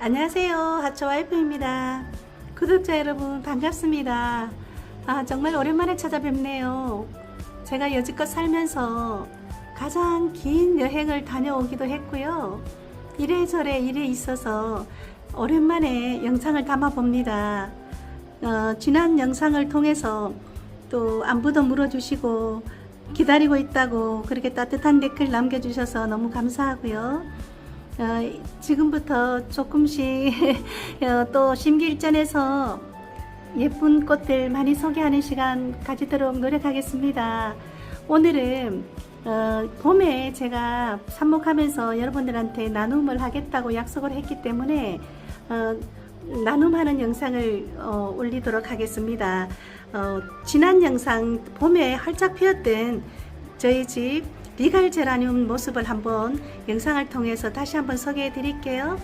안녕하세요. 하초와이프입니다. 구독자 여러분 반갑습니다. 아, 정말 오랜만에 찾아뵙네요. 제가 여지껏 살면서 가장 긴 여행을 다녀오기도 했고요. 이래저래 일에 있어서 오랜만에 영상을 담아 봅니다. 어, 지난 영상을 통해서 또 안부도 물어주시고 기다리고 있다고 그렇게 따뜻한 댓글 남겨주셔서 너무 감사하고요. 어, 지금부터 조금씩 어, 또 심기일전에서 예쁜 꽃들 많이 소개하는 시간 가지도록 노력하겠습니다. 오늘은 어, 봄에 제가 삽목하면서 여러분들한테 나눔을 하겠다고 약속을 했기 때문에 어, 나눔하는 영상을 어, 올리도록 하겠습니다. 어, 지난 영상 봄에 활짝 피었던 저희 집 리갈 제라늄 모습을 한번 영상을 통해서 다시 한번 소개해 드릴게요.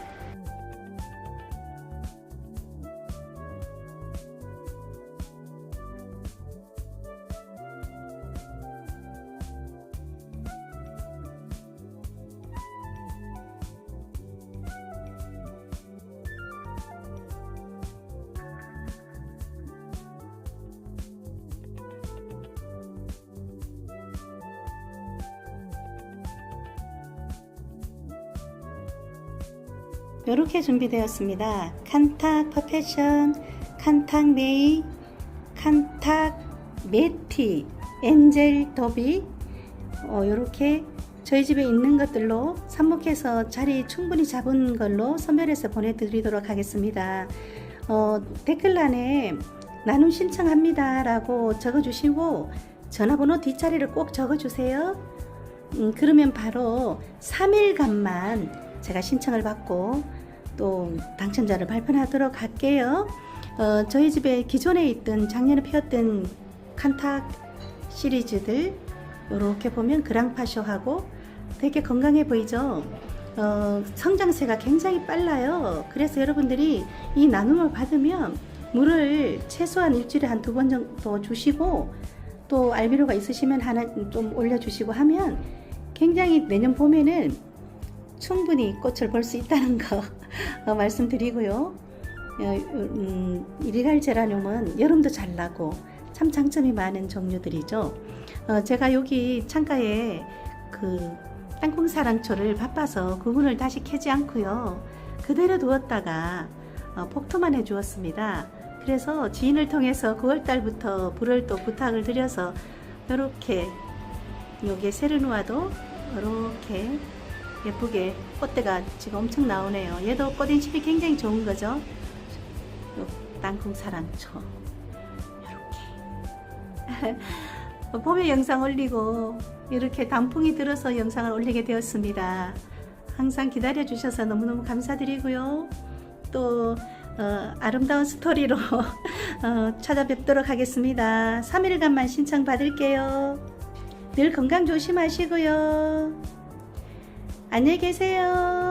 이렇게 준비되었습니다. 칸탁 퍼페션, 칸탁 네이, 칸탁 메티, 엔젤 더비 이렇게 저희 집에 있는 것들로 삽목해서 자리 충분히 잡은 걸로 선별해서 보내드리도록 하겠습니다. 어, 댓글란에 나눔 신청합니다 라고 적어주시고 전화번호 뒷자리를 꼭 적어주세요. 음, 그러면 바로 3일간만 제가 신청을 받고 또 당첨자를 발표하도록 할게요. 어, 저희 집에 기존에 있던 작년에 피었던 칸탁 시리즈들 이렇게 보면 그랑파쇼하고 되게 건강해 보이죠? 어, 성장세가 굉장히 빨라요. 그래서 여러분들이 이 나눔을 받으면 물을 최소한 일주일에 한 두 번 정도 주시고 또 알비로가 있으시면 하나 좀 올려주시고 하면 굉장히 내년 봄에는 충분히 꽃을 볼 수 있다는 거 어, 말씀드리고요. 어, 음, 이리갈 제라늄은 여름도 잘 나고 참 장점이 많은 종류들이죠. 어, 제가 여기 창가에 그 땅콩 사랑초를 바빠서 그분을 다시 캐지 않고요. 그대로 두었다가 어, 폭토만 해 주었습니다. 그래서 지인을 통해서 9월달부터 불을 또 부탁을 드려서 이렇게 여기에 세르누아도 이렇게 예쁘게 꽃대가 지금 엄청 나오네요. 얘도 꽃인심이 굉장히 좋은 거죠. 요 땅콩 사랑초 이렇게 봄에 영상 올리고 이렇게 단풍이 들어서 영상을 올리게 되었습니다. 항상 기다려 주셔서 너무너무 감사드리고요. 또 어, 아름다운 스토리로 어, 찾아뵙도록 하겠습니다. 3일간만 신청 받을게요. 늘 건강 조심하시고요. 안녕히 계세요.